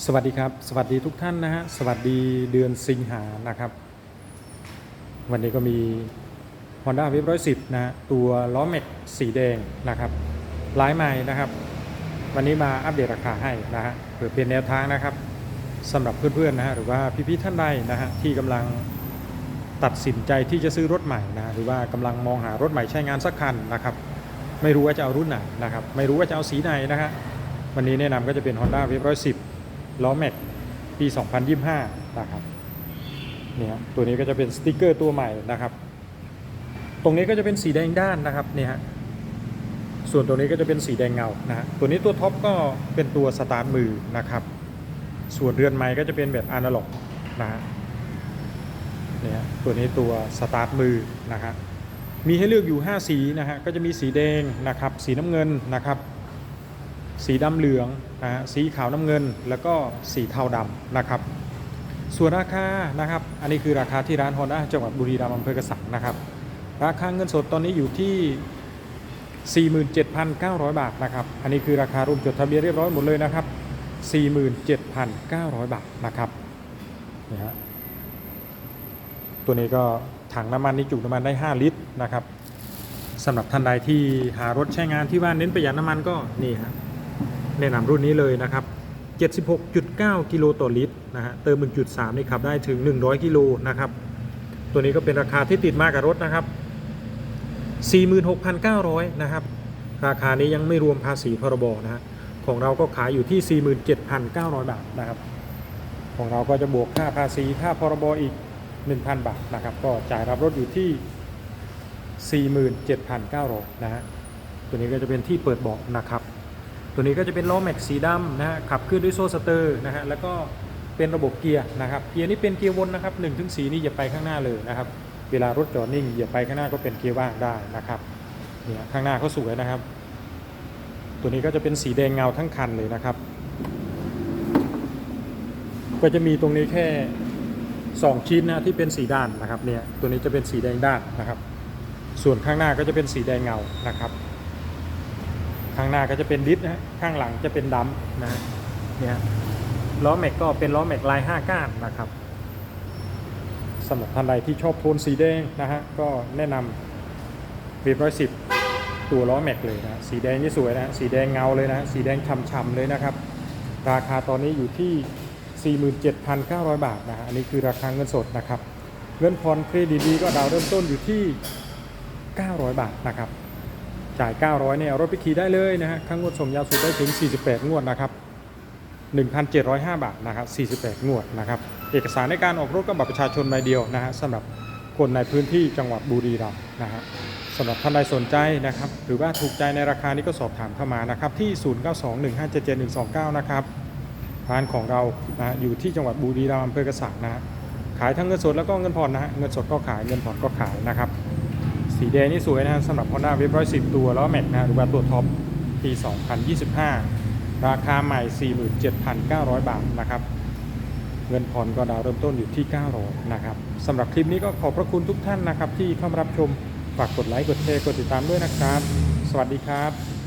สวัสดีครับ สวัสดีทุกท่านนะฮะสวัสดีเดือนสิงหานะครับ วันนี้ก็มี Honda w a v 110 นะฮะตัวล้อแม็กสีแดงนะครับลายใหม่นะครับ วันนี้มาอัปเดตราคาให้นะฮะเพื่อเป็นแนวทางนะครับสำหรับเพื่อนๆนะฮะหรือว่าพี่ๆท่านใดนะฮะที่กำลังตัดสินใจที่จะซื้อรถใหม่นะหรือว่ากำลังมองหารถใหม่ใช้งานสักคันนะครับ ไม่รู้ว่าจะเอารุ่นไหนนะครับ ไม่รู้ว่าจะเอาสีไหนนะฮะวันนี้แนะนำก็จะเป็น Honda w a v 110 ล้อแม็กปี 2025 นะครับเนี่ยตัวนี้ก็จะเป็นสติกเกอร์ตัวใหม่นะครับ ตรงนี้ก็จะเป็นสีแดงด้านนะครับเนี่ยฮะส่วนตัวนี้ก็จะเป็นสีแดงเงานะฮะตัวนี้ตัวท็อปก็เป็นตัวสตาร์ทมือนะครับ ส่วนเรือนไม้ก็จะเป็นแบบอนาล็อกนะฮะเนี่ยตัวนี้ตัวสตาร์ทมือนะฮะมีให้เลือกอยู่ 5 สีนะฮะก็จะมีสีแดงนะครับ สีน้ำเงินนะครับ สีดำเหลืองนะฮะสีขาวน้ำเงิน แล้วก็สีเทาดำนะครับ ส่วนราคานะครับ อันนี้คือราคาที่ร้าน Honda จังหวัดบุรีรัมย์อำเภอกระสังนะครับ ราคาเงินสดตอนนี้อยู่ที่ 47,900 บาทนะครับ อันนี้คือราคารวมจดทะเบียนเรียบร้อยหมดเลยนะครับ 47,900 บาทนะครับนี่ฮะตัวนี้ก็ถังน้ำมันนี่จุน้ำมันได้ 5 ลิตรนะครับสำหรับท่านใดที่หารถใช้งานที่ว่าเน้นประหยัดน้ำมันก็นี่ฮะ แนะนำรุ่นนี้เลยนะครับ 76.9 กิโลต่อลิตรนะฮะเติม 1.3 นี่ขับได้ถึง 100 กิโลนะครับ ตัวนี้ก็เป็นราคาที่ติดมากับรถนะครับ 46,900 นะครับ ราคานี้ยังไม่รวมภาษีพรบนะฮะของเราก็ขายอยู่ที่ 47,900 บาทนะครับ ของเราก็จะบวกค่าภาษีค่าพรบอีก 1,000 บาทนะครับ ก็จ่ายรับรถอยู่ที่ 47,900 นะฮะตัวนี้ก็จะเป็นที่เปิดเบาะนะครับ ตัวนี้ก็จะเป็นล้อแม็กสีดำนะฮะขับเคลื่อนด้วยโซ่สเตอร์นะฮะแล้วก็เป็นระบบเกียร์นะครับเกียร์นี่เป็นเกียร์วนนะครับ1นถึงสนี่อย่าไปข้างหน้าเลยนะครับเวลารถจอดนิ่งอย่าไปข้างหน้าก็เป็นเกียร์ว่างได้นะครับเนี่ยข้างหน้าเขาสวยนะครับ ตัวนี้ก็จะเป็นสีแดงเงาทั้งคันเลยนะครับ ก็จะมีตรงนี้แค่ 2 ชิ้นนะที่เป็นสีด้านนะครับเนี่ยตัวนี้จะเป็นสีแดงด้านนะครับ ส่วนข้างหน้าก็จะเป็นสีแดงเงานะครับ ข้างหน้าก็จะเป็นดิสนะข้างหลังจะเป็นดัมนะฮะเนี่ยล้อแม็กก็เป็นล้อแม็กลาย5ก้านนะครับสำหรับท่านใดที่ชอบโทนสีแดงนะฮะก็แนะนำเวียร้อยสิบตัวล้อแม็กเลยนะสีแดงนี่สวยนะสีแดงเงาเลยนะสีแดงฉ่ำๆเลยนะครับ ราคาตอนนี้อยู่ที่ 47,900 บาทนะฮะอันนี้คือราคาเงินสดนะครับ เงินผ่อนเครดิตดีก็ดาวน์เริ่มต้นอยู่ที่ 900 บาทนะครับ จ่าย 900เนี่ยรถไปขี่ได้เลยนะฮะค่างวดส่งยาวสุดได้ถึง 48 งวดนะครับ 1,705 บาทนะครับ 48 งวดนะครับ เอกสารในการออกรถก็บัตรประชาชนใบเดียวนะฮะสำหรับคนในพื้นที่จังหวัดบุรีรัมย์นะฮะสำหรับท่านใดสนใจนะครับ หรือว่าถูกใจในราคานี้ก็สอบถามเข้ามานะครับ ที่ 0921577129 นะครับร้านของเรานะฮะอยู่ที่จังหวัดบุรีรัมย์อำเภอกระสังนะฮะขายทั้งเงินสดแล้วก็เงินผ่อนนะฮะเงินสดก็ขายเงินผ่อนก็ขายนะครับ สีแดงนี่สวยนะฮะสำหรับ Honda w a v 110 ตัว แล้วแม็กนะฮะหรือว่าตัวท็อปปี 2025 ราคาใหม่ 47,900 บาทนะครับเงินผ่อนก็ดาวน์เริ่มต้นอยู่ที่ 900นะครับสำหรับคลิปนี้ก็ขอบพระคุณทุกท่านนะครับ ที่เข้ามารับชมฝากกดไลค์กดแชร์กดติดตามด้วยนะครับ สวัสดีครับ